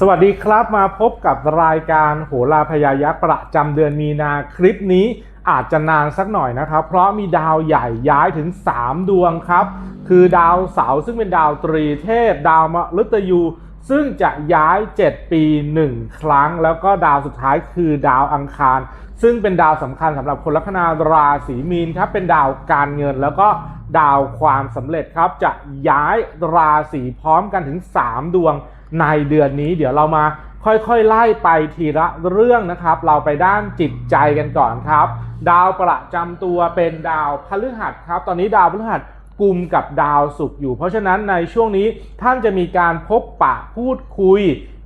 สวัสดีครับมาพบกับรายการโหราพยายักษ์ประจำเดือนมีนาคลิปนี้อาจจะนานสักหน่อยนะครับ เพราะมีดาวใหญ่ย้ายถึง 3 ดวงครับ คือดาวเสาร์ซึ่งเป็นดาวตรีเทพ ดาวมฤตยู ซึ่งจะย้าย 7 ปี 1 ครั้ง แล้วก็ดาวสุดท้ายคือดาวอังคาร ซึ่งเป็นดาวสำคัญสำหรับคนลัคนาราศีมีนครับเป็นดาวการเงินแล้วก็ดาวความสำเร็จครับจะย้ายราศีพร้อมกันถึง 3 ดวง ในเดือนนี้เดี๋ยวเรามาค่อยๆ ไล่ไปทีละเรื่องนะครับ เราไปด้านจิตใจกันก่อนครับ ดาวประจำตัวเป็นดาวพฤหัสครับ ตอนนี้ดาวพฤหัสกลุ่มกับดาวศุกร์อยู่ เพราะฉะนั้นในช่วงนี้ท่านจะมีการพบปะพูดคุย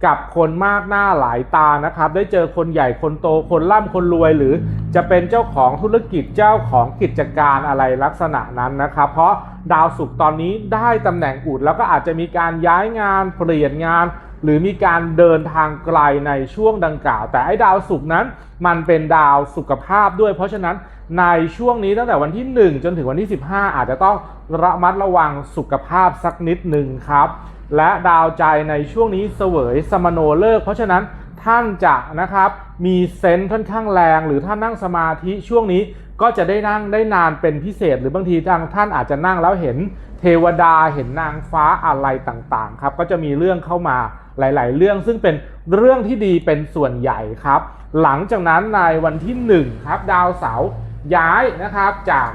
กับคนมากหน้าหลายตานะครับ ได้เจอคนใหญ่คนโตคนร่ำคนรวยหรือจะเป็นเจ้าของธุรกิจเจ้าของกิจการอะไรลักษณะนั้นนะครับ เพราะดาวศุกร์ตอนนี้ได้ตำแหน่งอุดแล้วก็อาจจะมีการย้ายงานเปลี่ยนงาน หรือมีการเดินทางไกลในช่วงดังกล่าว แต่ไอ้ดาวศุกร์นั้น มันเป็นดาวสุขภาพด้วย เพราะฉะนั้นในช่วงนี้ตั้งแต่วันที่ 1 จนถึงวันที่ 15 อาจจะต้องระมัดระวังสุขภาพสักนิดหนึ่งครับ และดาวใจในช่วงนี้เสวยสมโนเลิก เพราะฉะนั้นท่านจะนะครับมีเซนส์ค่อนข้างแรง หรือท่านนั่งสมาธิช่วงนี้ก็จะได้นั่งได้นานเป็นพิเศษ หรือบางทีทางท่านอาจจะนั่งแล้วเห็นเทวดาเห็นนางฟ้าอะไรต่างๆครับก็จะมีเรื่องเข้ามาหลาย ๆ เรื่องซึ่งเป็นเรื่องที่ดีเป็นส่วนใหญ่ครับ หลังจากนั้นในวันที่1ครับดาวเสาร์ย้ายนะครับจาก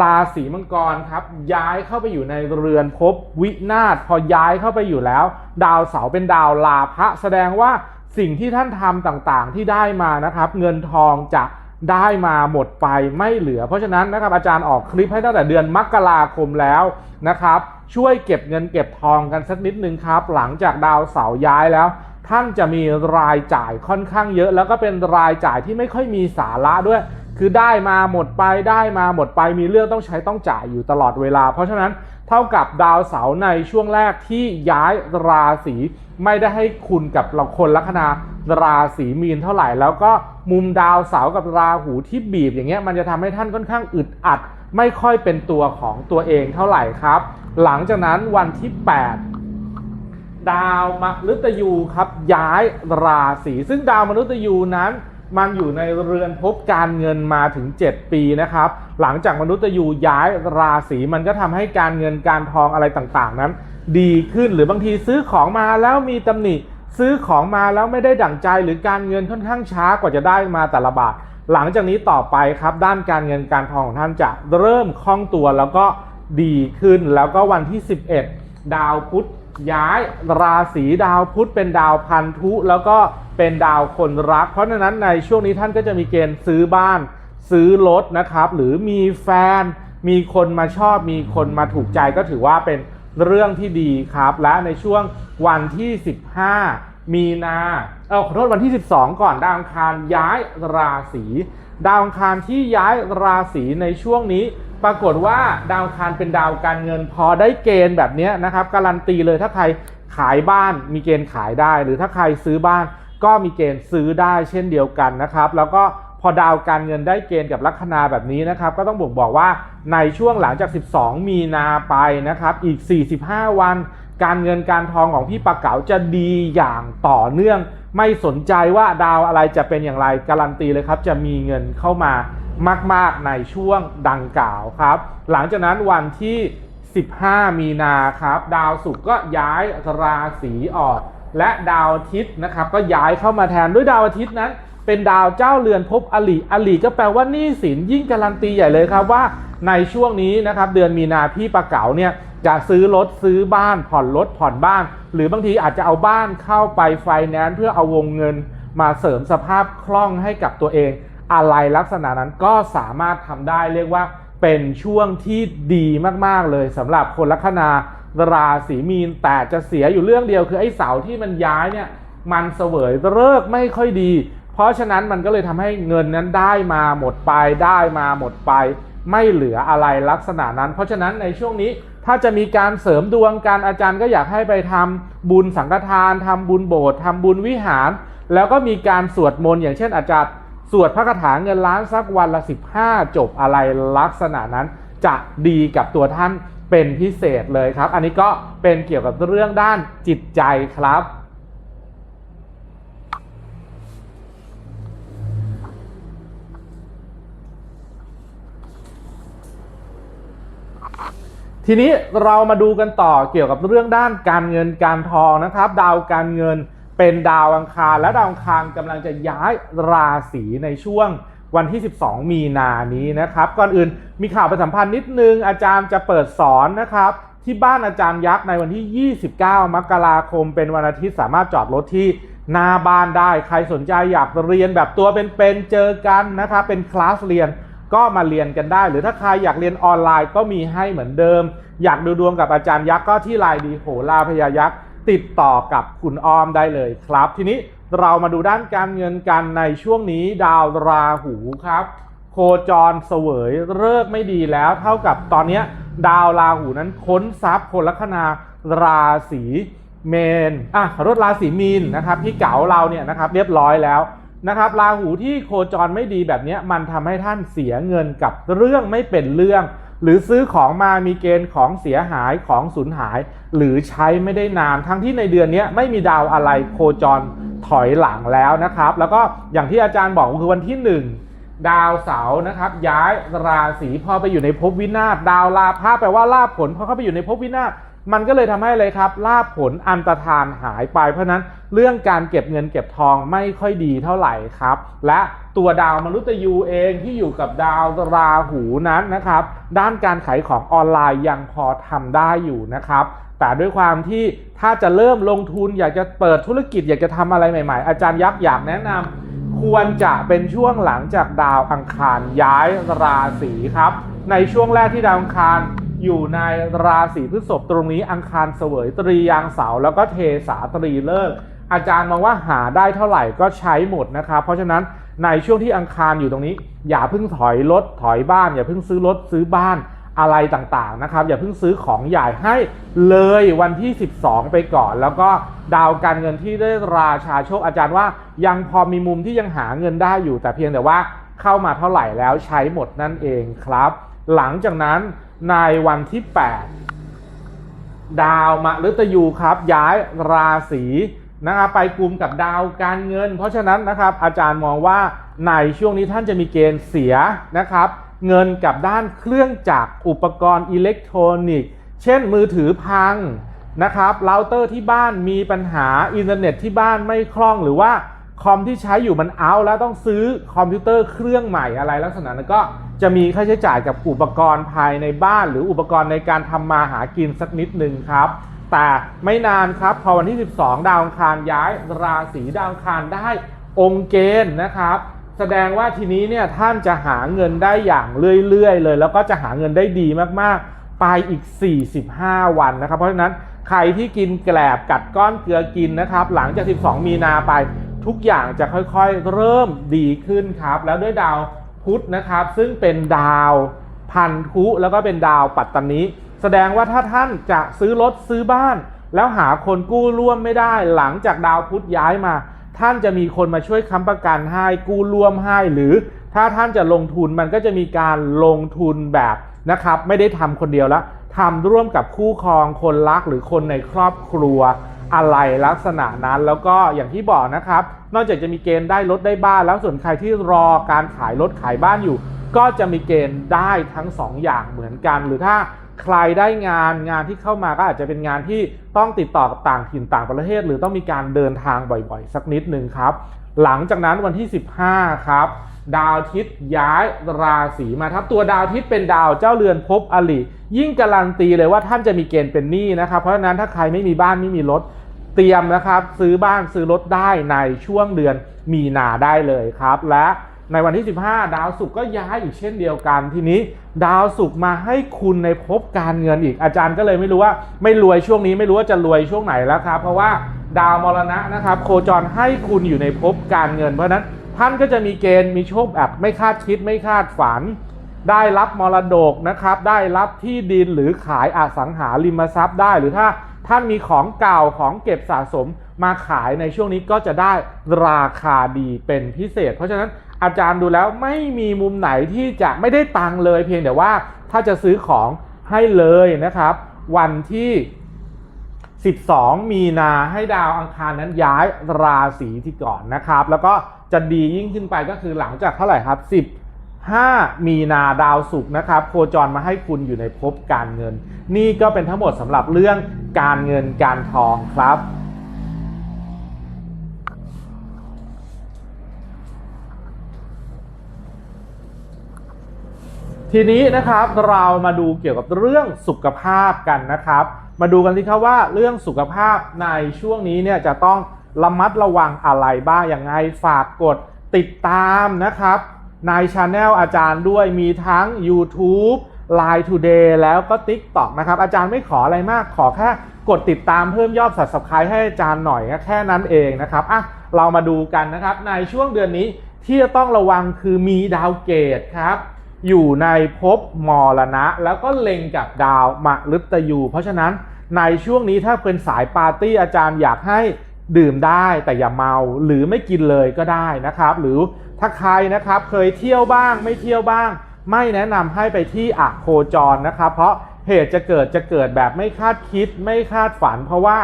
ราศีมังกรครับ ย้ายเข้าไปอยู่ในเรือนภพวินาศพอย้ายเข้าไปอยู่แล้ว ดาวเสาร์เป็นดาวลาภะแสดงว่าสิ่งที่ท่านทำต่างๆ ที่ได้มานะครับ เงินทองจะได้มาหมดไปไม่เหลือ เพราะฉะนั้นนะครับอาจารย์ออกคลิปให้ตั้งแต่เดือนมกราคมแล้วนะครับ ช่วยเก็บเงินเก็บทองกันสักนิดนึงครับ หลังจากดาวเสาร์ย้ายแล้ว ท่านจะมีรายจ่ายค่อนข้างเยอะ แล้วก็เป็นรายจ่ายที่ไม่ค่อยมีสาระด้วย คือได้มาหมดไปได้มาหมดไปมีเรื่องต้องใช้ต้องจ่ายอยู่ตลอดเวลา เพราะฉะนั้นเท่ากับดาวเสาร์ในช่วงแรกที่ย้ายราศีไม่ได้ให้คุณกับเราคนลัคนาราศีมีนเท่าไหร่ แล้วก็มุมดาวเสาร์กับราหูที่บีบอย่างเงี้ยมันจะทำให้ท่านค่อนข้างอึดอัด ไม่ค่อยเป็นตัวของตัวเองเท่าไหร่ครับ หลังจากนั้นวันที่ 8ดาวมฤตยูครับย้ายราศีซึ่งดาวมฤตยูนั้น มันอยู่ในเรือนภพการเงินมาถึง 7 ปีนะครับ หลังจากมนุษย์ยูย้ายราศีมันก็ทำให้การเงินการทองอะไรต่างๆ นั้น ดีขึ้นหรือบางทีซื้อของมาแล้วมีตำหนิ ซื้อของมาแล้วไม่ได้ดั่งใจหรือการเงินค่อนข้างช้ากว่าจะได้มาแต่ละบาท หลังจากนี้ต่อไปครับด้านการเงินการทองของท่านจะเริ่มคล่องตัวแล้วก็ดีขึ้นแล้วก็วันที่ 11 ดาวพุธ ย้ายราศีดาวพุธเป็นดาวพันธุ แล้วก็เป็นดาวคนรัก เพราะฉะนั้นในช่วงนี้ท่านก็จะมีเกณฑ์ซื้อบ้าน ซื้อรถนะครับ หรือมีแฟน มีคนมาชอบ มีคนมาถูกใจก็ถือว่าเป็นเรื่องที่ดีครับ และในช่วงวันที่ 15 มีนาเออขอโทษวันที่ 12 ก่อนดาวอังคารย้ายราศีดาวอังคารที่ย้ายราศีในช่วงนี้ ปรากฏว่าดาวคารเป็นดาวการเงินพอได้เกณฑ์แบบนี้นะครับการันตีเลยถ้าใครขายบ้านมีเกณฑ์ขายได้ หรือถ้าใครซื้อบ้านก็มีเกณฑ์ซื้อได้เช่นเดียวกันนะครับ แล้วก็พอดาวการเงินได้เกณฑ์กับลัคนาแบบนี้นะครับ ก็ต้องบอกบอกว่าในช่วงหลังจาก 12 มีนาไปนะครับอีก 45 วัน การเงินการทองของพี่ปะเก๋าจะดีอย่างต่อเนื่อง ไม่สนใจว่าดาวอะไรจะเป็นอย่างไรการันตีเลยครับ จะมีเงินเข้ามา มาก ๆ ในช่วงดังกล่าวครับ หลังจากนั้นวันที่ 15 มีนาครับ ดาวศุกร์ก็ย้ายราศีออก และดาวอาทิตย์นะครับ ก็ย้ายเข้ามาแทนด้วยดาวอาทิตย์นั้น เป็นดาวเจ้าเรือนภพอลิอลิก็แปลว่าหนี้สินยิ่งการันตีใหญ่เลยครับว่าในช่วงนี้นะครับ เดือนมีนาพี่ปะเก๋าเนี่ยจะซื้อรถซื้อบ้านผ่อนรถผ่อนบ้าน หรือบางทีอาจจะเอาบ้านเข้าไปไฟแนนซ์เพื่อเอาวงเงินมาเสริมสภาพคล่องให้กับตัวเอง อะไรลักษณะนั้นก็สามารถทำได้เรียกว่าเป็นช่วงที่ดีมากๆเลยสำหรับคนลัคนาราศีมีนแต่จะเสียอยู่เรื่องเดียวคือไอ้เสาที่มันย้ายเนี่ยมันเสวยเลิกไม่ค่อยดี เพราะฉะนั้นมันก็เลยทำให้เงินนั้นได้มาหมดไปได้มาหมดไป ไม่เหลืออะไรลักษณะนั้น เพราะฉะนั้นในช่วงนี้ถ้าจะมีการเสริมดวงการอาจารย์ก็อยากให้ไปทำบุญสังฆทานทำบุญโบสถ์ทำบุญวิหาร แล้วก็มีการสวดมนต์อย่างเช่นอาจารย์ สวดพระคาถาเงินล้านสักวันละ 15 จบอะไรลักษณะนั้น จะดีกับตัวท่านเป็นพิเศษเลยครับ อันนี้ก็เป็นเกี่ยวกับเรื่องด้านจิตใจครับ ทีนี้เรามาดูกันต่อเกี่ยวกับเรื่องด้านการเงินการทองนะครับ ดาวการเงิน เป็นดาวอังคารและดาวอังคารกำลังจะย้ายราศีในช่วงวันที่ 12 มีนานี้นะครับ ก่อนอื่นมีข่าวประสัมพันธ์นิดนึง อาจารย์จะเปิดสอนนะครับ ที่บ้านอาจารย์ยักษ์ในวันที่ 29 มกราคม เป็นวันอาทิตย์สามารถจอดรถที่หน้าบ้านได้ ใครสนใจอยากเรียนแบบตัวเป็นๆเจอกันนะครับ เป็นคลาสเรียนก็มาเรียนกันได้ หรือถ้าใครอยากเรียนออนไลน์ก็มีให้เหมือนเดิม อยากดูดวงกับอาจารย์ยักษ์ก็ที่ไลน์ดีโหราพยายักษ์ ติดต่อกับคุณอ้อมได้เลยครับ ทีนี้เรามาดูด้านการเงินกันในช่วงนี้ดาวราหูครับ โคจรเสวยเลิกไม่ดีแล้ว เท่ากับตอนนี้ดาวราหูนั้นค้นทรัพย์คนลัคนาราศีเมนอะขอโทษราศีมีนนะครับพี่เก๋าเราเนี่ยนะครับเรียบร้อยแล้วนะครับราหูที่โคจรไม่ดีแบบนี้มันทำให้ท่านเสียเงินกับเรื่องไม่เป็นเรื่อง หรือซื้อของมามีเกณฑ์ของเสียหายของสูญหาย หรือใช้ไม่ได้นานทั้งที่ในเดือนนี้ไม่มีดาวอะไรโคจรถอยหลังแล้วนะครับ แล้วก็อย่างที่อาจารย์บอกคือวันที่หนึ่งดาวเสาร์นะครับ ย้ายราศีพอไปอยู่ในภพวินาศดาวลาภะแปลว่าลาภผลพอเข้าไปอยู่ในภพวินาศมันก็เลยทำให้เลยครับลาภผลอันตรธานหายไป เพราะนั้นเรื่องการเก็บเงินเก็บทองไม่ค่อยดีเท่าไหร่ครับ และ ตัวดาวมนุษย์ยูเองที่อยู่กับดาวราหูนั้นนะครับ ด้านการขายของออนไลน์ยังพอทำได้อยู่นะครับแต่ด้วยความที่ถ้าจะเริ่มลงทุนอยากจะเปิดธุรกิจอยากจะทำอะไรใหม่ ๆ อาจารย์ยักษ์อยากแนะนำควรจะเป็นช่วงหลังจากดาวอังคารย้ายราศีครับ ในช่วงแรกที่ดาวอังคารอยู่ในราศีพฤษภตรงนี้อังคารเสวยตรียางเสาแล้วก็เทสาตรีเลิกอาจารย์มองว่าหาได้เท่าไหร่ก็ใช้หมดนะครับ เพราะฉะนั้น ในช่วงที่อังคารอยู่ตรงนี้ อย่าเพิ่งถอยรถถอยบ้าน อย่าเพิ่งซื้อรถซื้อบ้านอะไรต่างๆนะครับ อย่าเพิ่งซื้อของใหญ่ให้เลยวันที่ 12 ไปก่อน แล้วก็ดาวการเงินที่ได้ราชาโชคอาจารย์ว่า ยังพอมีมุมที่ยังหาเงินได้อยู่ แต่เพียงแต่ว่าเข้ามาเท่าไหร่แล้วใช้หมดนั่นเองครับ หลังจากนั้นในวันที่ 8 ดาวมฤตยูครับ ย้ายราศี นะครับไปกลุ่มกับดาวการเงิน เพราะฉะนั้นนะครับอาจารย์มองว่าในช่วงนี้ท่านจะมีเกณฑ์เสียนะครับ เงินกับด้านเครื่องจักรอุปกรณ์อิเล็กทรอนิกส์ เช่นมือถือพังนะครับเราเตอร์ที่บ้านมีปัญหาอินเทอร์เน็ตที่บ้านไม่คล่องหรือว่าคอมที่ใช้อยู่มันเอาแล้วต้องซื้อคอมพิวเตอร์เครื่องใหม่อะไรลักษณะนั้นก็จะมีค่าใช้จ่ายกับอุปกรณ์ภายในบ้าน หรืออุปกรณ์ในการทำมาหากินสักนิดหนึ่งครับ แต่ไม่นานครับ พอวันที่ 12 ดาวอังคารย้ายราศีดาวอังคารได้องค์เกณฑ์นะครับ แสดงว่าทีนี้เนี่ยท่านจะหาเงินได้อย่างเรื่อยๆเลย แล้วก็จะหาเงินได้ดีมากๆ ไปอีก 45 วันนะครับ เพราะฉะนั้นใครที่กินแกลบกัดก้อนเกลือกินนะครับ หลังจาก 12 มีนาไปทุกอย่างจะค่อยๆ เริ่มดีขึ้นครับ แล้วด้วยดาวพุธนะครับ ซึ่งเป็นดาวพันธุแล้วก็เป็นดาวปัตตานี แสดงว่าถ้าท่านจะซื้อรถซื้อบ้าน แล้วหาคนกู้ร่วมไม่ได้ หลังจากดาวพุธย้ายมา ท่านจะมีคนมาช่วยค้ำประกันให้กู้ร่วมให้หรือ ถ้าท่านจะลงทุนมันก็จะมีการลงทุนแบบนะครับ ไม่ได้ทำคนเดียวแล้วทำร่วมกับคู่ครองคนรักหรือคนในครอบครัวอะไรลักษณะนั้นแล้วก็อย่างที่บอกนะครับ นอกจากจะมีเกณฑ์ได้รถได้บ้านแล้วส่วนใครที่รอการขายรถขายบ้านอยู่ ก็จะมีเกณฑ์ได้ทั้งสองอย่างเหมือนกัน หรือถ้า ใครได้งานงานที่เข้ามาก็อาจจะเป็นงานที่ต้องติดต่อกับต่างถิ่นต่างประเทศ หรือต้องมีการเดินทางบ่อยๆ สักนิดหนึ่งครับ หลังจากนั้นวันที่ 15 ครับ ดาวทิตย้ายราศีมาทับตัวดาวทิตย์เป็นดาวเจ้าเรือนภพอลิยิ่งการันตีเลยว่าท่านจะมีเกณฑ์เป็นหนี้นะครับ เพราะฉะนั้นถ้าใครไม่มีบ้านไม่มีรถเตรียมนะครับ ซื้อบ้านซื้อรถได้ในช่วงเดือนมีนาได้เลยครับและ ในวันที่ 15 ดาวศุกร์ก็ย้ายอีกเช่นเดียวกัน ทีนี้ดาวศุกร์มาให้คุณในภพการเงินอีก อาจารย์ก็เลยไม่รู้ว่าไม่รวยช่วงนี้ไม่รู้ว่าจะรวยช่วงไหนแล้วครับ เพราะว่าดาวมรณะนะครับ โคจรให้คุณอยู่ในภพการเงิน เพราะฉะนั้นท่านก็จะมีเกณฑ์มีโชคแบบไม่คาดคิดไม่คาดฝัน ได้รับมรดกนะครับ ได้รับที่ดินหรือขายอสังหาริมทรัพย์ได้หรือถ้าท่านมีของเก่าของเก็บสะสมมาขายในช่วงนี้ก็จะได้ราคาดีเป็นพิเศษ เพราะฉะนั้น อาจารย์ดูแล้วไม่มีมุมไหนที่จะไม่ได้ตังค์เลยเพียงแต่ว่าถ้าจะซื้อของให้เลยนะครับ วันที่ 12 มีนาให้ดาวอังคารนั้นย้ายราศีที่ก่อนนะครับ แล้วก็จะดียิ่งขึ้นไปก็คือหลังจากเท่าไหร่ครับ15มีนาดาวศุกร์นะครับ โคจรมาให้คุณอยู่ในภพการเงิน นี่ก็เป็นทั้งหมดสำหรับเรื่องการเงินการทองครับ ทีนี้นะครับเรามาดูเกี่ยวกับเรื่องสุขภาพกันนะครับ มาดูกันที่ครับว่าเรื่องสุขภาพในช่วงนี้เนี่ยจะต้องระมัดระวังอะไรบ้างอย่างไงฝากกดติดตามนะครับในช anel อาจารย์ด้วยมีทั้ง YouTube Line Today แล้วก็ TikTok นะครับ อาจารย์ไม่ขออะไรมากขอแค่กดติดตามเพิ่มยอด subscribe ให้อาจารย์หน่อยแค่นั้นเองนะครับอะเรามาดูกันนะครับในช่วงเดือนนี้ที่จะต้องระวังคือมีดาวเกตครับ อยู่ในภพมรณะ แล้วก็เล็งกับดาวมฤตยู เพราะฉะนั้นในช่วงนี้ถ้าเป็นสายปาร์ตี้อาจารย์อยากให้ดื่มได้แต่อย่าเมาหรือไม่กินเลยก็ได้นะครับ หรือถ้าใครนะครับเคยเที่ยวบ้างไม่เที่ยวบ้าง ไม่แนะนำให้ไปที่อะโคจรนะครับ เพราะเหตุจะเกิดจะเกิดแบบไม่คาดคิดไม่คาดฝัน เพราะว่า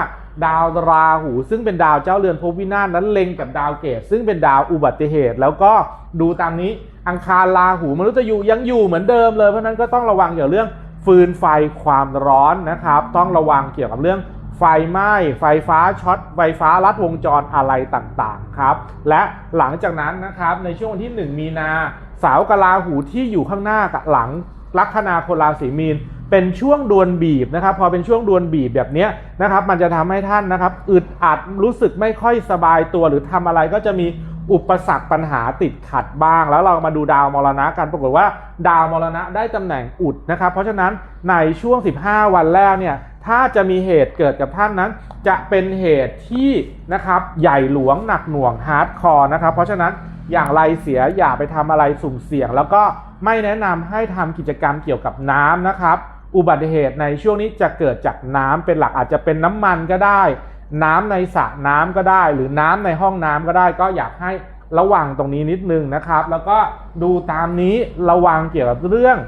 ดาวราหู ซึ่งเป็นดาวเจ้าเรือนภพวินาศนั้นเล็งกับดาวเกตซึ่งเป็นดาวอุบัติเหตุ แล้วก็ดูตามนี้อังคารราหูมนุษย์ยูยังอยู่เหมือนเดิมเลยเพราะนั้นก็ต้องระวังเกี่ยวกับเรื่องฟืนไฟความร้อนนะครับ ต้องระวังเกี่ยวกับเรื่องไฟไหม้ไฟฟ้าช็อตไฟฟ้าลัดวงจรอะไรต่างๆครับ และหลังจากนั้นนะครับในช่วงวันที่ 1 มีนา สาวกบราหูที่อยู่ข้างหน้ากับหลังลัคนาคนราศีมีน เป็นช่วงดวลบีบนะครับ พอเป็นช่วงดวลบีบแบบนี้นะครับ มันจะทำให้ท่านนะครับอึดอัดรู้สึกไม่ค่อยสบายตัวหรือทำอะไรก็จะมีอุปสรรคปัญหาติดขัดบ้าง แล้วเรามาดูดาวมรณะกันปรากฏว่า ดาวมรณะได้ตำแหน่งอุดนะครับ เพราะฉะนั้นในช่วง 15 วันแรกเนี่ยถ้าจะมีเหตุเกิดกับท่านนั้น จะเป็นเหตุที่นะครับใหญ่หลวงหนักหน่วงฮาร์ดคอร์นะครับ เพราะฉะนั้นอย่างไรเสียอย่าไปทำอะไรสุ่มเสี่ยง แล้วก็ไม่แนะนำให้ทำกิจกรรมเกี่ยวกับน้ำนะครับ อุบัติเหตุในช่วงนี้จะเกิดจากน้ำเป็นหลักอาจจะเป็นน้ำมันก็ได้ น้ำในสระน้ำก็ได้ หรือน้ำในห้องน้ำก็ได้ ก็อยากให้ระวังตรงนี้นิดนึงนะครับ แล้วก็ดูตามนี้ระวังเกี่ยวกับเรื่อง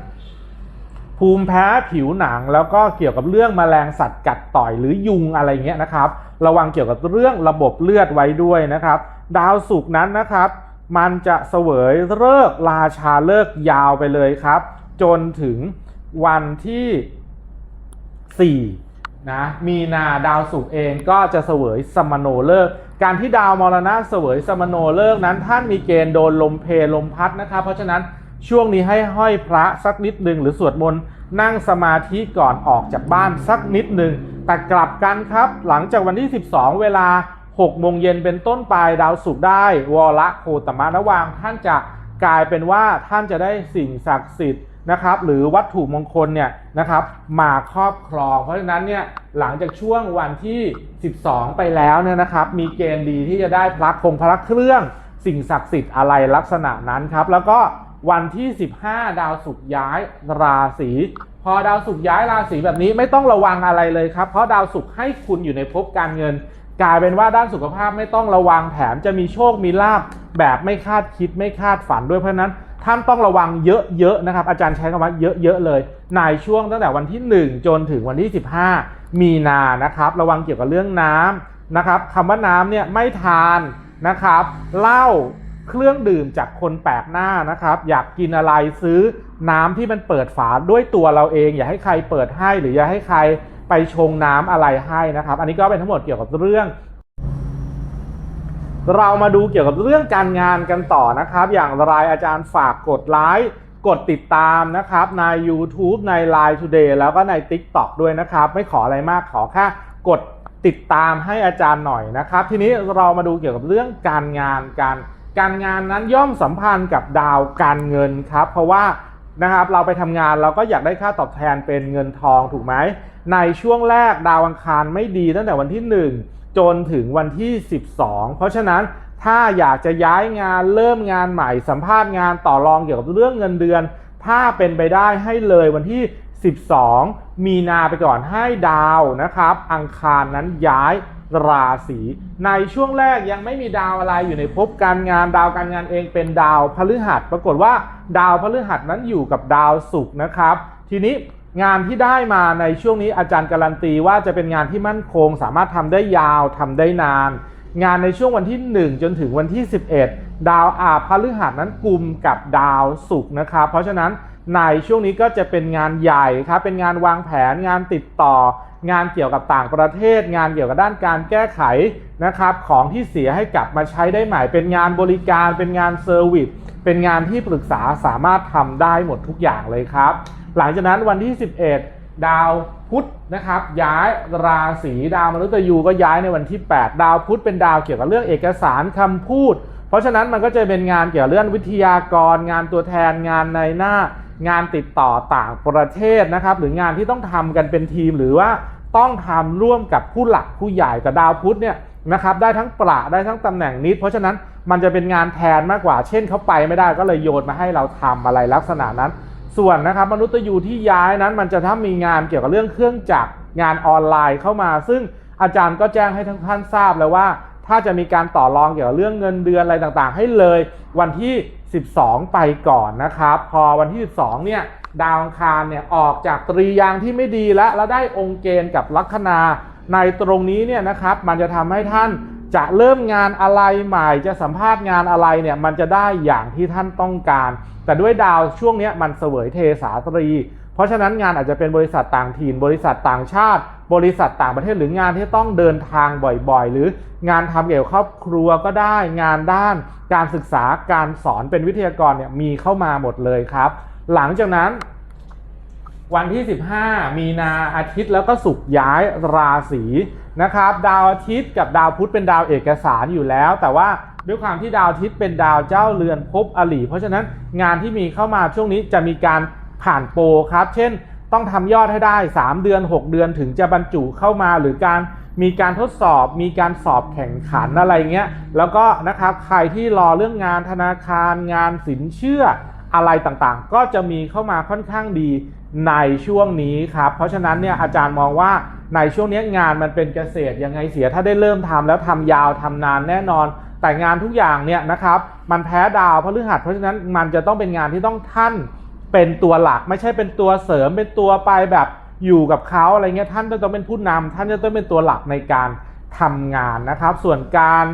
ภูมิแพ้ผิวหนัง แล้วก็เกี่ยวกับเรื่องแมลงสัตว์กัดต่อยหรือยุงอะไรเงี้ยนะครับ ระวังเกี่ยวกับเรื่องระบบเลือดไว้ด้วยนะครับ ดาวศุกร์นั้นนะครับ มันจะเสวยเลิกราชาเลิกยาวไปเลยครับ จนถึง วันที่ 4 นะ มีนาดาวศุกร์เองก็จะเสวยสมโนเลิก การที่ดาวมรณะเสวยสมโนเลิกนั้น ท่านมีเกณฑ์โดนลมเพลลมพัดนะครับ เพราะฉะนั้นช่วงนี้ให้ห้อยพระสักนิดหนึ่งหรือสวดมนต์นั่งสมาธิก่อนออกจากบ้านสักนิดหนึ่งแต่กลับกันครับ หลังจากวันที่ 12 เวลา6โมงเย็นเป็นต้นไปดาวศุกร์ได้ วรโคตมะระวางท่านจะกลายเป็นว่าท่านจะได้สิ่งศักดิ์สิทธิ์ นะครับหรือวัตถุมงคลเนี่ยนะครับมาครอบครอง เพราะฉะนั้นเนี่ยหลังจากช่วงวันที่ 12 ไปแล้วเนี่ยนะครับมีเกณฑ์ดีที่จะได้พระคงพระเครื่อง สิ่งศักดิ์สิทธิ์อะไรลักษณะนั้นครับแล้วก็วันที่ 15 ดาวศุกร์ย้ายราศีพอดาวศุกร์ย้ายราศีแบบนี้ไม่ต้องระวังอะไรเลยครับ เพราะดาวศุกร์ให้คุณอยู่ในภพการเงิน กลายเป็นว่าด้านสุขภาพไม่ต้องระวังแถมจะมีโชคมีลาบแบบไม่คาดคิดไม่คาดฝันด้วยเพราะนั้น ท่านต้องระวังเยอะๆนะครับ อาจารย์ใช้คำว่าเยอะๆเลย ในช่วงตั้งแต่วันที่ 1 จนถึงวันที่ 15 มีนานะครับ ระวังเกี่ยวกับเรื่องน้ำนะครับคำว่าน้ำเนี่ยไม่ทานนะครับเหล้าเครื่องดื่มจากคนแปลกหน้านะครับ อยากกินอะไรซื้อน้ำที่มันเปิดฝาด้วยตัวเราเอง อย่าให้ใครเปิดให้หรืออย่าให้ใครไปชงน้ำอะไรให้นะครับ อันนี้ก็เป็นทั้งหมดเกี่ยวกับเรื่อง เรามาดูเกี่ยวกับเรื่องการงานกันต่อนะครับ อย่างไรอาจารย์ฝากกดไลค์กดติดตามนะครับใน YouTube ใน Line Today แล้วก็ใน TikTok ด้วยนะครับ ไม่ขออะไรมากขอแค่กดติดตามให้อาจารย์หน่อยนะครับ ทีนี้เรามาดูเกี่ยวกับเรื่องการงานการการงานนั้นย่อมสัมพันธ์กับดาวการเงินครับ เพราะว่านะครับเราไปทำงานเราก็อยากได้ค่าตอบแทนเป็นเงินทองถูกไหมในช่วงแรกดาวอังคารไม่ดีตั้งแต่วันที่ 1 จนถึงวันที่ 12 เพราะฉะนั้นถ้าอยากจะย้ายงานเริ่มงานใหม่สัมภาษณ์งานต่อรองเกี่ยวกับเรื่องเงินเดือน ถ้าเป็นไปได้ให้เลยวันที่ 12 มีนาไปก่อนให้ดาวนะครับ อังคารนั้นย้ายราศีในช่วงแรกยังไม่มีดาวอะไรอยู่ในภพการงานดาวการงานเองเป็นดาวพฤหัส ปรากฏว่าดาวพฤหัสนั้นอยู่กับดาวศุกร์นะครับ ทีนี้ งานที่ได้มาในช่วงนี้อาจารย์การันตีว่าจะเป็นงานที่มั่นคง สามารถทำได้ยาวทำได้นาน งานในช่วงวันที่ 1 จนถึงวันที่ 11 ดาวอาพฤหัสนั้นกลุ่มกับดาวศุกร์นะครับ เพราะฉะนั้นในช่วงนี้ก็จะเป็นงานใหญ่ครับเป็นงานวางแผนงานติดต่อ งานเกี่ยวกับต่างประเทศ งานเกี่ยวกับด้านการแก้ไขนะครับ ของที่เสียให้กลับมาใช้ได้ใหม่ เป็นงานบริการ เป็นงานเซอร์วิสเป็นงานที่ปรึกษาสามารถทำได้หมดทุกอย่างเลยครับ หลังจากนั้นวันที่ 11 ดาวพุธนะครับ ย้ายราศีดาวมฤตยูก็ย้ายในวันที่ 8 ดาวพุธเป็นดาวเกี่ยวกับเรื่องเอกสารคำพูด เพราะฉะนั้นมันก็จะเป็นงานเกี่ยวกับเรื่องวิทยากร งานตัวแทนงานในหน้างานติดต่อต่างประเทศนะครับ หรืองานที่ต้องทำกันเป็นทีมหรือว่าต้องทำร่วมกับผู้หลักผู้ใหญ่กับดาวพุธเนี่ยนะครับได้ทั้งประได้ทั้งตำแหน่งนิด เพราะฉะนั้นมันจะเป็นงานแทนมากกว่า เช่นเขาไปไม่ได้ก็เลยโยนมาให้เราทำอะไรลักษณะนั้น ส่วนนะครับมนุษย์ยูที่ย้ายนั้นมันจะถ้ามีงานเกี่ยวกับเรื่องเครื่องจักรงานออนไลน์เข้ามา ซึ่งอาจารย์ก็แจ้งให้ทั้งท่านทราบแล้วว่า ถ้าจะมีการต่อรองเกี่ยวกับเรื่องเงินเดือนอะไรต่างๆ ให้เลยวันที่ 12 ไปก่อนนะครับ พอวันที่ 12 เนี่ยดาวอังคารเนี่ยออกจากตรียางที่ไม่ดีแล้วแล้วได้องค์เกณฑ์กับลัคนาในตรงนี้เนี่ยนะครับ มันจะทำให้ท่าน จะเริ่มงานอะไรใหม่จะสัมภาษณ์งานอะไรเนี่ยมันจะได้อย่างที่ท่านต้องการ แต่ด้วยดาวช่วงนี้มันเสวยเทสาตรี เพราะฉะนั้นงานอาจจะเป็นบริษัทต่างถิ่น บริษัทต่างชาติ บริษัทต่างประเทศหรืองานที่ต้องเดินทางบ่อยๆ หรืองานทำเกี่ยวกับครอบครัวก็ได้งานด้าน การศึกษาการสอนเป็นวิทยากรเนี่ยมีเข้ามาหมดเลยครับ หลังจากนั้นวันที่ 15 มีนาอาทิตย์แล้วก็ศุกย้ายราศี นะครับ ดาวอาทิตย์กับดาวพุธเป็นดาวเอกสารอยู่แล้ว แต่ว่าด้วยความที่ดาวอาทิตย์เป็นดาวเจ้าเรือนภพอลีเพราะฉะนั้นงานที่มีเข้ามาช่วงนี้จะมีการผ่านโปรครับ เช่น ต้องทำยอดให้ได้ 3 เดือน 6 เดือนถึงจะบรรจุเข้ามาหรือการมีการทดสอบมีการสอบแข่งขันอะไรเงี้ยแล้วก็นะครับใครที่รอเรื่องงานธนาคารงานสินเชื่อ อะไรต่างๆ ก็จะมีเข้ามาค่อนข้างดีในช่วงนี้ครับ เพราะฉะนั้นเนี่ยอาจารย์มองว่าในช่วงนี้งานมันเป็นเกษตรยังไงเสียถ้าได้เริ่มทำแล้วทำยาวทำนานแน่นอน แต่งานทุกอย่างเนี่ยนะครับมันแพ้ดาวพฤหัสเพราะฉะนั้นมันจะต้องเป็นงานที่ต้องท่านเป็นตัวหลักไม่ใช่เป็นตัวเสริมเป็นตัวไปแบบอยู่กับเขาอะไรเงี้ยท่านจะต้องเป็นผู้นำท่านจะต้องเป็นตัวหลักในการทำงานนะครับ ส่วนการ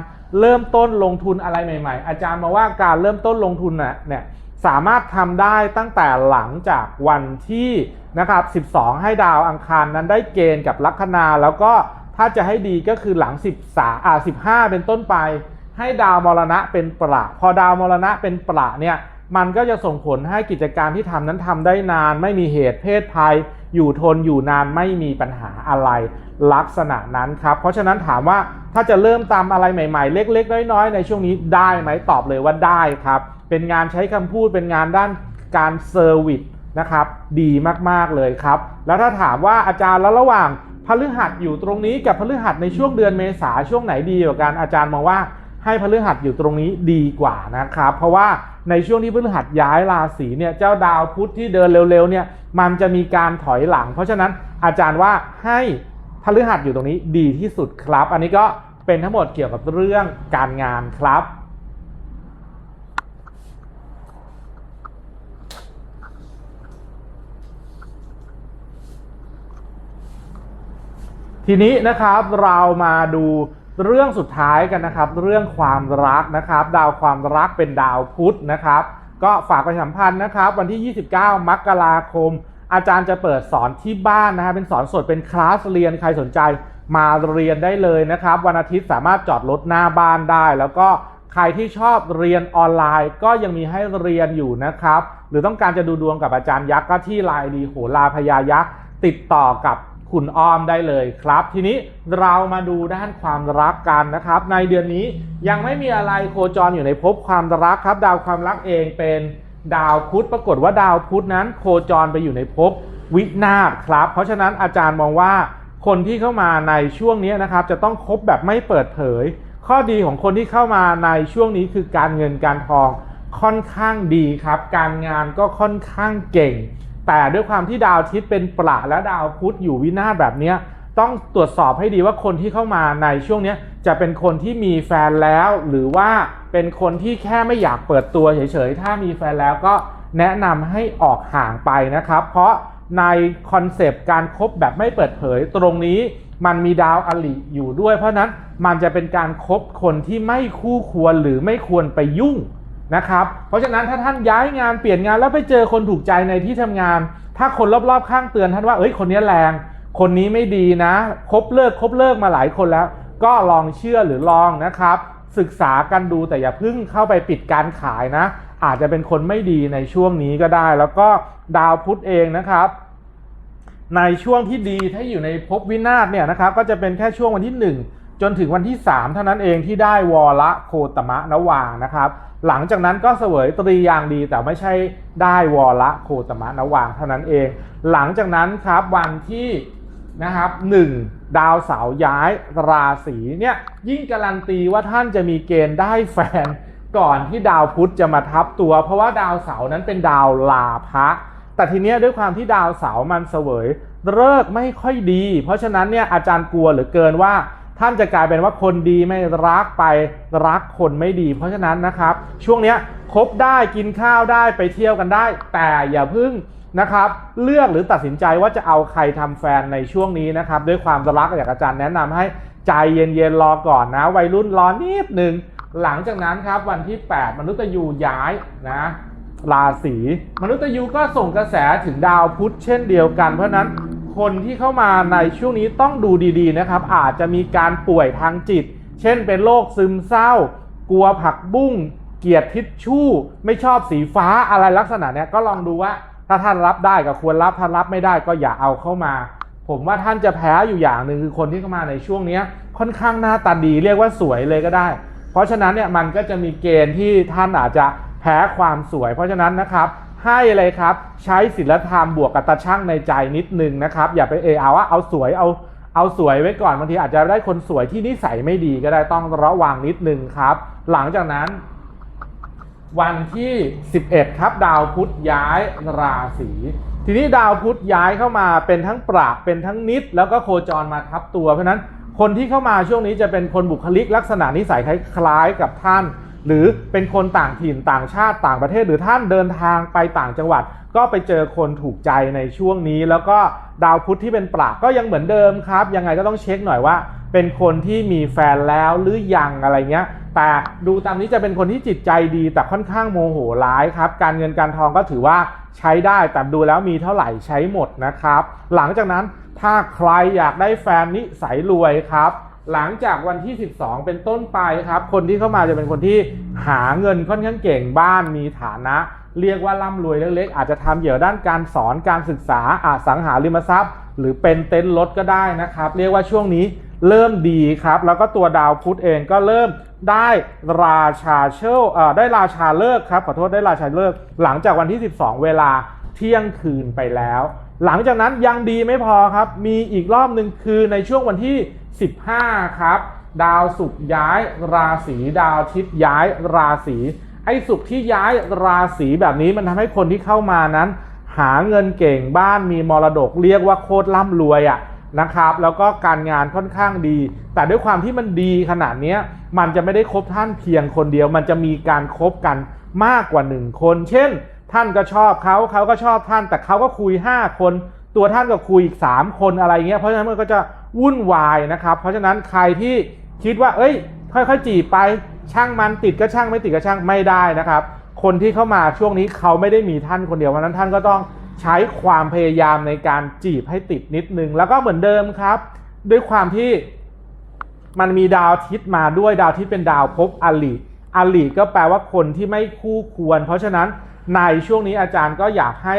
เริ่มต้นลงทุนอะไรใหม่ ๆ อาจารย์มาว่าการเริ่มต้นลงทุนเนี่ย สามารถทำได้ตั้งแต่หลังจากวันที่นะครับ 12 ให้ดาวอังคารนั้นได้เกณฑ์กับลัคนา แล้วก็ถ้าจะให้ดีก็คือหลัง 13อ่า15 เป็นต้นไป ให้ดาวมรณะเป็นประพอดาวมรณะเป็นประเนี่ยมันก็จะส่งผลให้กิจการที่ทำนั้นทำได้นาน ไม่มีเหตุเพศภัย อยู่ทนอยู่นานไม่มีปัญหาอะไร ลักษณะนั้นครับ เพราะฉะนั้นถามว่าถ้าจะเริ่มตามอะไรใหม่ ๆ เล็ก ๆ น้อยๆในช่วงนี้ได้ไหมตอบเลยว่าได้ครับ เป็นงานใช้คำพูดเป็นงานด้านการเซอร์วิสนะครับดีมากๆเลยครับ แล้วถ้าถามว่าอาจารย์แล้วระหว่างพฤหัสอยู่ตรงนี้กับพฤหัสในช่วงเดือนเมษาช่วงไหนดีกว่ากันอาจารย์มองว่าให้พฤหัสอยู่ตรงนี้ดีกว่านะครับ เพราะว่าในช่วงที่พฤหัสย้ายราศีเนี่ยเจ้าดาวพุธที่เดินเร็วๆเนี่ยมันจะมีการถอยหลัง เพราะฉะนั้นอาจารย์ว่าให้พฤหัสอยู่ตรงนี้ดีที่สุดครับ อันนี้ก็เป็นทั้งหมดเกี่ยวกับเรื่องการงานครับ ทีนี้นะครับเรามาดูเรื่องสุดท้ายกันนะครับ เรื่องความรักนะครับ ดาวความรักเป็นดาวพุธนะครับ ก็ฝากประชาสัมพันธ์นะครับ วันที่ 29 มกราคม อาจารย์จะเปิดสอนที่บ้านนะครับเป็นสอนสดเป็นคลาสเรียนใครสนใจมาเรียนได้เลยนะครับ วันอาทิตย์สามารถจอดรถหน้าบ้านได้ แล้วก็ใครที่ชอบเรียนออนไลน์ ก็ยังมีให้เรียนอยู่นะครับ หรือต้องการจะดูดวงกับอาจารย์ยักษ์ก็ที่ไลน์ดีโหราพยายักษ์ติดต่อกับ คุณอ้อมได้เลยครับ ทีนี้เรามาดูด้านความรักกันนะครับ ในเดือนนี้ยังไม่มีอะไรโคจรอยู่ในภพความรักครับ ดาวความรักเองเป็นดาวพุธปรากฏว่าดาวพุธนั้นโคจรไปอยู่ในภพวินาศครับ เพราะฉะนั้นอาจารย์มองว่าคนที่เข้ามาในช่วงนี้นะครับ จะต้องคบแบบไม่เปิดเผย ข้อดีของคนที่เข้ามาในช่วงนี้คือการเงินการทองค่อนข้างดีครับ การงานก็ค่อนข้างเก่ง แต่ด้วยความที่ดาวอาทิตย์เป็นประและดาวพุธอยู่วินาศแบบนี้ต้องตรวจสอบให้ดีว่าคนที่เข้ามาในช่วงนี้จะเป็นคนที่มีแฟนแล้ว หรือว่าเป็นคนที่แค่ไม่อยากเปิดตัวเฉยๆ ถ้ามีแฟนแล้วก็แนะนำให้ออกห่างไปนะครับ เพราะในคอนเซปต์การคบแบบไม่เปิดเผยตรงนี้มันมีดาวอลิอยู่ด้วย เพราะฉะนั้นมันจะเป็นการครบคนที่ไม่คู่ควรหรือไม่ควรไปยุ่ง นะครับ เพราะฉะนั้นถ้าท่านย้ายงานเปลี่ยนงานแล้วไปเจอคนถูกใจในที่ทำงาน ถ้าคนรอบๆข้างเตือนท่านว่าเอ้ยคนนี้แรง คนนี้ไม่ดีนะ คบเลิกคบเลิกมาหลายคนแล้ว ก็ลองเชื่อหรือลองนะครับ ศึกษากันดูแต่อย่าเพิ่งเข้าไปปิดการขายนะ อาจจะเป็นคนไม่ดีในช่วงนี้ก็ได้ แล้วก็ดาวพุธเองนะครับในช่วงที่ดีถ้าอยู่ในภพวินาศเนี่ยนะครับก็จะเป็นแค่ช่วงวันที่ 1 จนถึงวันที่ 3 เท่านั้นเองที่ได้วอละโคตมะนวางนะครับ หลังจากนั้นก็เสวยตรียางดีแต่ไม่ใช่ได้วอละโคตมะนวางเท่านั้นเอง หลังจากนั้นครับวันที่นะครับหนึ่งดาวเสาย้ายราศีเนี่ยยิ่งการันตีว่าท่านจะมีเกณฑ์ได้แฟนก่อนที่ดาวพุธจะมาทับตัว เพราะว่าดาวเสานั้นเป็นดาวลาภะแต่ทีเนี้ยด้วยความที่ดาวเสามันเสวยเลิกไม่ค่อยดี เพราะฉะนั้นเนี่ยอาจารย์กลัวเหรือเกินว่า ท่านจะกลายเป็นว่าคนดีไม่รักไปรักคนไม่ดี เพราะฉะนั้นนะครับ ช่วงเนี้ยคบได้กินข้าวได้ไปเที่ยวกันได้ แต่อย่าพึ่งนะครับเลือกหรือตัดสินใจว่าจะเอาใครทำแฟนในช่วงนี้นะครับ ด้วยความรักอยากอาจารย์แนะนำให้ใจเย็นๆรอก่อนนะ วัยรุ่นรอนิดหนึ่งหลังจากนั้นครับวันที่ 8 มนุษย์ยูย้ายนะราศีมนุษย์ยูก็ส่งกระแสถึงดาวพุธเช่นเดียวกันเพราะนั้น คนที่เข้ามาในช่วงนี้ต้องดูดีๆนะครับ อาจจะมีการป่วยทางจิต เช่นเป็นโรคซึมเศร้า กลัวผักบุ้ง เกลียดทิชชู่ ไม่ชอบสีฟ้าอะไรลักษณะเนี้ยก็ลองดูว่าถ้าท่านรับได้ก็ควรรับถ้ารับไม่ได้ก็อย่าเอาเข้ามา ผมว่าท่านจะแพ้อยู่อย่างหนึ่งคือคนที่เข้ามาในช่วงเนี้ยค่อนข้างหน้าตาดีเรียกว่าสวยเลยก็ได้ เพราะฉะนั้นเนี่ยมันก็จะมีเกณฑ์ที่ท่านอาจจะแพ้ความสวย เพราะฉะนั้นนะครับ ให้เลยครับ ใช้ศีลธรรมบวกกับตาช่างในใจนิดนึงนะครับ อย่าไปเอเอาว่าเอาสวยเอาเอาสวยไว้ก่อนบางทีอาจจะได้คนสวยที่นิสัยไม่ดีก็ได้ต้องระวังนิดนึงครับ หลังจากนั้น วันที่ 11 ครับ ดาวพุธย้ายราศีทีนี้ดาวพุธย้ายเข้ามาเป็นทั้งประเป็นทั้งนิด แล้วก็โคจรมาทับตัวเพราะฉะนั้นคนที่เข้ามาช่วงนี้จะเป็นคนบุคลิกลักษณะนิสัยคล้ายๆกับท่าน หรือเป็นคนต่างถิ่นต่างชาติต่างประเทศ หรือท่านเดินทางไปต่างจังหวัด ก็ไปเจอคนถูกใจในช่วงนี้ แล้วก็ดาวพุธที่เป็นปราก็ยังเหมือนเดิมครับ ยังไงก็ต้องเช็คหน่อยว่า เป็นคนที่มีแฟนแล้วหรือยังอะไรเงี้ยแต่ดูตามนี้จะเป็นคนที่จิตใจดีแต่ค่อนข้างโมโหร้ายครับ การเงินการทองก็ถือว่าใช้ได้แต่ดูแล้วมีเท่าไหร่ใช้หมดนะครับ หลังจากนั้นถ้าใครอยากได้แฟนนิสัยรวยครับ หลังจากวันที่ 12 เป็นต้นไปครับ คนที่เข้ามาจะเป็นคนที่หาเงินค่อนข้างเก่งบ้านมีฐานะ เรียกว่าร่ำรวยเล็กๆ อาจจะทำเกี่ยวด้านการสอนการศึกษาอาสังหาริมทรัพย์ หรือเป็นเต็นท์รถก็ได้นะครับ เรียกว่าช่วงนี้เริ่มดีครับ แล้วก็ตัวดาวพุธเองก็เริ่มได้ราชาเชลได้ราชาเลิกครับขอโทษได้ราชาเลิกหลังจากวันที่ 12 เวลาเที่ยงคืนไปแล้ว หลังจากนั้นยังดีไม่พอครับ มีอีกรอบหนึ่งคือในช่วงวันที่ 15 ครับ ดาวศุกร์ย้ายราศีดาวอาทิตย์ย้ายราศีไอ้ศุกร์ที่ย้ายราศีแบบนี้มันทำให้คนที่เข้ามานั้น หาเงินเก่งบ้านมีมรดกเรียกว่าโคตรร่ำรวยอะ่ะนะครับ แล้วก็การงานค่อนข้างดี แต่ด้วยความที่มันดีขนาดนี้มันจะไม่ได้คบท่านเพียงคนเดียว มันจะมีการคบกันมากกว่าหนึ่งคน เช่น ท่านก็ชอบเขาเขาก็ชอบท่านแต่เขาก็คุย 5 คน ตัวท่านก็คุยอีก 3 คนอะไรเงี้ยเพราะฉะนั้นมันก็จะวุ่นวายนะครับเพราะฉะนั้นใครที่คิดว่า เอ้ย ค่อยๆจีบไปช่างมันติดก็ช่างไม่ติดก็ช่างไม่ได้นะครับ คนที่เข้ามาช่วงนี้เขาไม่ได้มีท่านคนเดียวเพราะฉะนั้นท่านก็ต้องใช้ความพยายามในการจีบให้ติดนิดนึง แล้วก็เหมือนเดิมครับ ด้วยความที่มันมีดาวทิตย์มาด้วยดาวทิตย์เป็นดาวภพอลิอลิก็แปลว่าคนที่ไม่คู่ควร เพราะฉะนั้นในช่วงนี้อาจารย์ก็อยากให้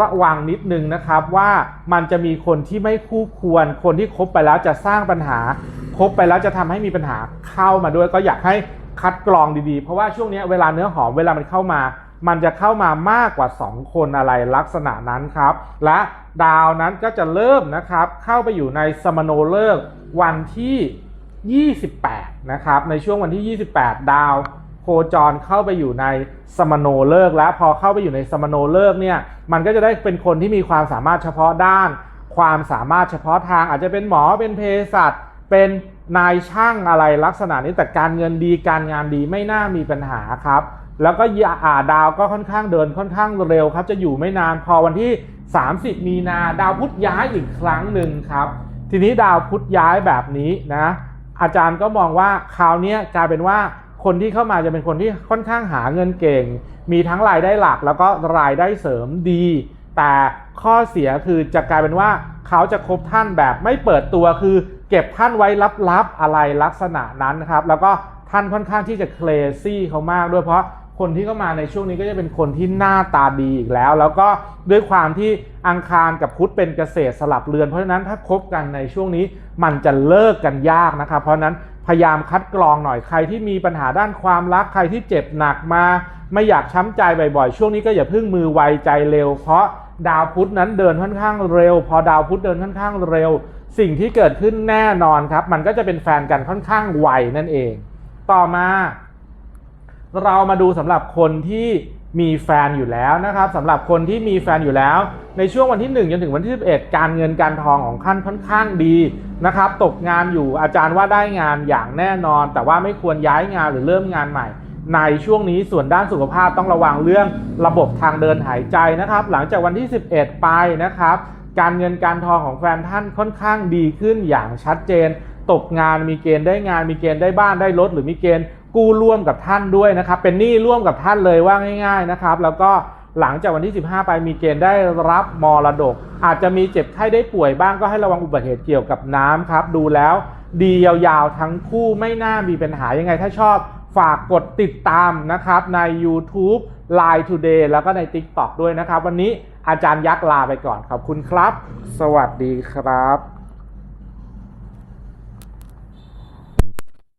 ระวังนิดนึงนะครับว่ามันจะมีคนที่ไม่คู่ควร คนที่คบไปแล้วจะสร้างปัญหา คบไปแล้วจะทำให้มีปัญหาเข้ามาด้วย ก็อยากให้คัดกรองดีๆ เพราะว่าช่วงนี้เวลาเนื้อหอมเวลามันเข้ามา มันจะเข้ามามากกว่า 2 คนอะไรลักษณะนั้นครับ และดาวนั้นก็จะเริ่มนะครับเข้าไปอยู่ในสมโนเลิกวันที่ 28 นะครับในช่วงวันที่ 28 ดาว คจรเข้าไปอยู่ในสมโนเลิกแล้วพอเข้าไปอยู่ในสมโนเลิกเนี่ยมันก็จะได้เป็นคนที่มีความสามารถเฉพาะด้าน ความสามารถเฉพาะทางอาจจะเป็นหมอเป็นเภสัชเป็นนายช่างอะไรลักษณะนี้แต่การเงินดีการงานดีไม่น่ามีปัญหาครับ แล้วก็ยาอ่าดาวก็ค่อนข้างเดินค่อนข้างเร็วครับ จะอยู่ไม่นานพอวันที่ 30 มีนาดาวพุธย้ายอีกครั้งหนึ่งครับ ทีนี้ดาวพุธย้ายแบบนี้นะอาจารย์ก็มองว่าคราวนี้กลายเป็นว่า คนที่เข้ามาจะเป็นคนที่ค่อนข้างหาเงินเก่ง มีทั้งรายได้หลักแล้วก็รายได้เสริมดี แต่ข้อเสียคือจะกลายเป็นว่าเขาจะคบท่านแบบไม่เปิดตัวคือ เก็บท่านไว้ลับๆอะไรลักษณะนั้นนะครับ แล้วก็ท่านค่อนข้างที่จะเคลซี่เขามากด้วยเพราะ คนที่เข้ามาในช่วงนี้ก็จะเป็นคนที่หน้าตาดีอีกแล้ว แล้วก็ด้วยความที่อังคารกับพุธเป็นเกษตรสลับเรือน เพราะฉะนั้นถ้าคบกันในช่วงนี้มันจะเลิกกันยากนะครับ เพราะนั้นพยายามคัดกรองหน่อยใครที่มีปัญหาด้านความรักใครที่เจ็บหนักมา ไม่อยากช้ำใจบ่อยๆ ช่วงนี้ก็อย่าเพิ่งมือไวใจเร็ว เพราะดาวพุธนั้นเดินค่อนข้างเร็ว พอดาวพุธเดินค่อนข้างเร็ว สิ่งที่เกิดขึ้นแน่นอนครับ มันก็จะเป็นแฟนกันค่อนข้างไวนั่นเอง ต่อมา เรามาดูสำหรับคนที่มีแฟนอยู่แล้วนะครับสำหรับคนที่มีแฟนอยู่แล้ว ในช่วงวันที่ 1 จนถึงวันที่ 11 การเงินการทองของขั้นค่อนข้างดีนะครับ ตกงานอยู่อาจารย์ว่าได้งานอย่างแน่นอน แต่ว่าไม่ควรย้ายงานหรือเริ่มงานใหม่ ในช่วงนี้ส่วนด้านสุขภาพต้องระวังเรื่องระบบทางเดินหายใจนะครับ หลังจากวันที่ 11 ไปนะครับ การเงินการทองของแฟนท่านค่อนข้างดีขึ้นอย่างชัดเจน ตกงานมีเกณฑ์ได้งานมีเกณฑ์ได้บ้านได้รถหรือมีเกณฑ์กู้ร่วมกับท่านด้วยนะครับเป็นหนี้ร่วมกับท่านเลยว่าง่าย ๆนะครับ แล้วก็หลังจากวันที่ 15 ไปมีเกณฑ์ได้รับมรดก อาจจะมีเจ็บไข้ได้ป่วยบ้างก็ให้ระวังอุบัติเหตุเกี่ยวกับน้ำครับ ดูแล้วดียาวๆทั้งคู่ไม่น่ามีปัญหายังไงถ้าชอบฝากกดติดตามนะครับใน YouTube Line Today แล้วก็ใน TikTok ด้วยนะครับ วันนี้อาจารย์ยักษ์ลาไปก่อนขอบคุณครับ สวัสดีครับ